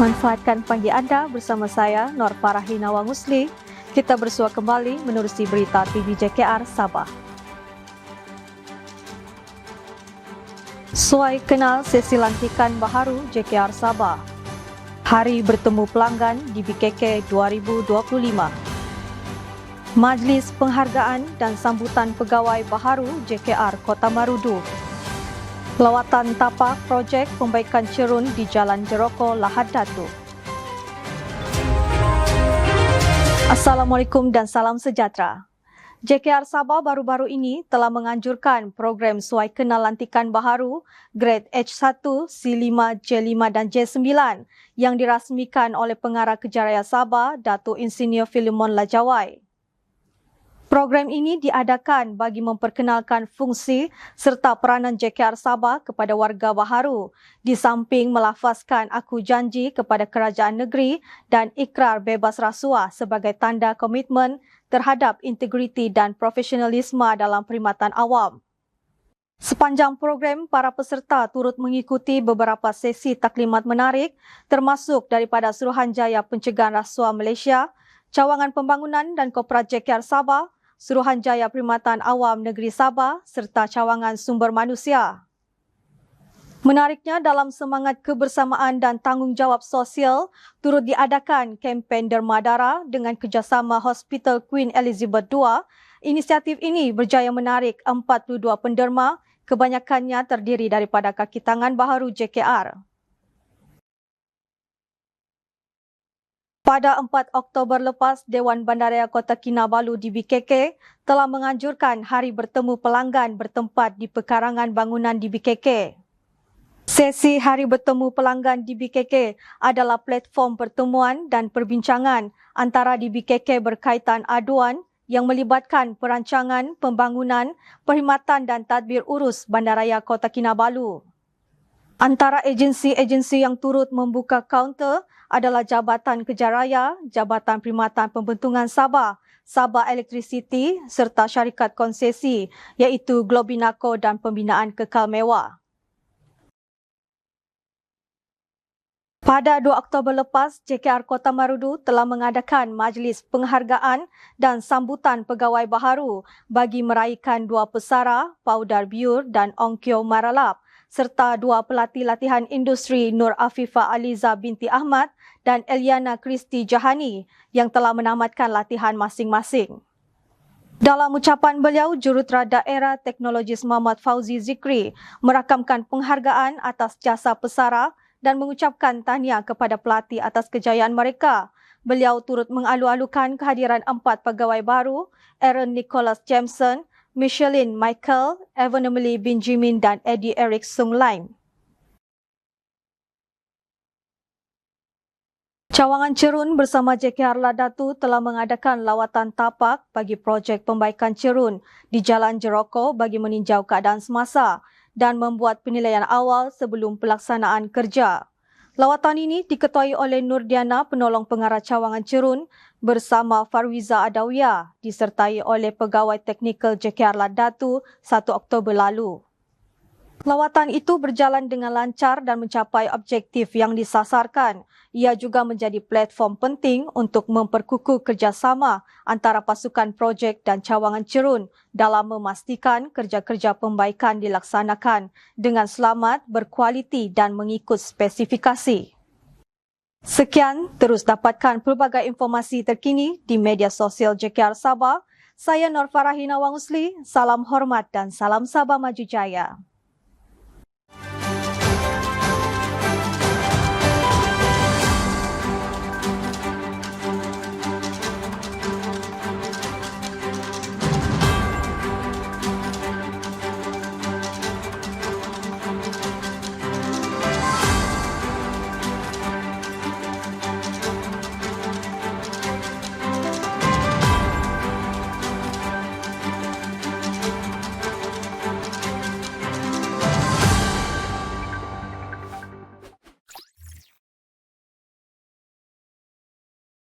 Manfaatkan pagi anda bersama saya Nur Farahi Nawang Usli. Kita bersua kembali menerusi berita TV JKR Sabah. Suai kenal sesi lantikan baharu JKR Sabah. Hari bertemu pelanggan di BKK 2025. Majlis penghargaan dan sambutan pegawai baharu JKR Kota Marudu lawatan tapak projek pembaikan cerun di Jalan Jeroko Lahad Datu. Assalamualaikum dan salam sejahtera. JKR Sabah baru-baru ini telah menganjurkan program suai kenal lantikan baharu grade H1, C5, J5 dan J9 yang dirasmikan oleh Pengarah Kejaraya Sabah, Datuk Insinyur Filimon Lajawai. Program ini diadakan bagi memperkenalkan fungsi serta peranan JKR Sabah kepada warga baharu di samping melafazkan aku janji kepada kerajaan negeri dan ikrar bebas rasuah sebagai tanda komitmen terhadap integriti dan profesionalisme dalam perkhidmatan awam. Sepanjang program, para peserta turut mengikuti beberapa sesi taklimat menarik termasuk daripada Suruhanjaya Pencegahan Rasuah Malaysia, Cawangan Pembangunan dan Koperat JKR Sabah, Suruhanjaya Perkhidmatan Awam Negeri Sabah serta cawangan sumber manusia. Menariknya dalam semangat kebersamaan dan tanggungjawab sosial turut diadakan kempen derma darah dengan kerjasama Hospital Queen Elizabeth II. Inisiatif ini berjaya menarik 42 penderma kebanyakannya terdiri daripada kaki tangan baharu JKR. Pada 4 Oktober lepas, Dewan Bandaraya Kota Kinabalu di BKK telah menganjurkan hari bertemu pelanggan bertempat di pekarangan bangunan di BKK. Sesi Hari Bertemu Pelanggan di BKK adalah platform pertemuan dan perbincangan antara di BKK berkaitan aduan yang melibatkan perancangan, pembangunan, perkhidmatan dan tadbir urus Bandaraya Kota Kinabalu. Antara agensi-agensi yang turut membuka kaunter adalah Jabatan Kejaraya, Jabatan Perkhidmatan Pembentungan Sabah, Sabah Electricity serta syarikat konsesi iaitu Globinaco dan Pembinaan Kekal Mewah. Pada 2 Oktober lepas, JKR Kota Marudu telah mengadakan majlis penghargaan dan sambutan pegawai baharu bagi meraihkan dua pesara, Paudar Biur dan Ongkyo Maralap serta dua pelatih latihan industri Nur Afifah Aliza binti Ahmad dan Eliana Kristi Jahani yang telah menamatkan latihan masing-masing. Dalam ucapan beliau, Jurutera Daerah Teknologis Muhammad Fauzi Zikri merakamkan penghargaan atas jasa pesara dan mengucapkan tahniah kepada pelatih atas kejayaan mereka. Beliau turut mengalu-alukan kehadiran empat pegawai baru, Aaron Nicholas Jameson, Michelin Michael, Evan Emily Benjamin dan Eddie Eric Sung Lim. Cawangan Cerun bersama JKR Ladatu telah mengadakan lawatan tapak bagi projek pembaikan cerun di Jalan Jeroko bagi meninjau keadaan semasa dan membuat penilaian awal sebelum pelaksanaan kerja. Lawatan ini diketuai oleh Nurdiana, penolong pengarah cawangan Cerun bersama Farwiza Adawiyah disertai oleh pegawai teknikal JKR Ladatu 1 Oktober lalu. Lawatan itu berjalan dengan lancar dan mencapai objektif yang disasarkan. Ia juga menjadi platform penting untuk memperkukuh kerjasama antara pasukan projek dan cawangan cerun dalam memastikan kerja-kerja pembaikan dilaksanakan dengan selamat, berkualiti dan mengikut spesifikasi. Sekian, terus dapatkan pelbagai informasi terkini di media sosial JKR Sabah. Saya Nur Farahina Wangusli, salam hormat dan salam Sabah Maju Jaya.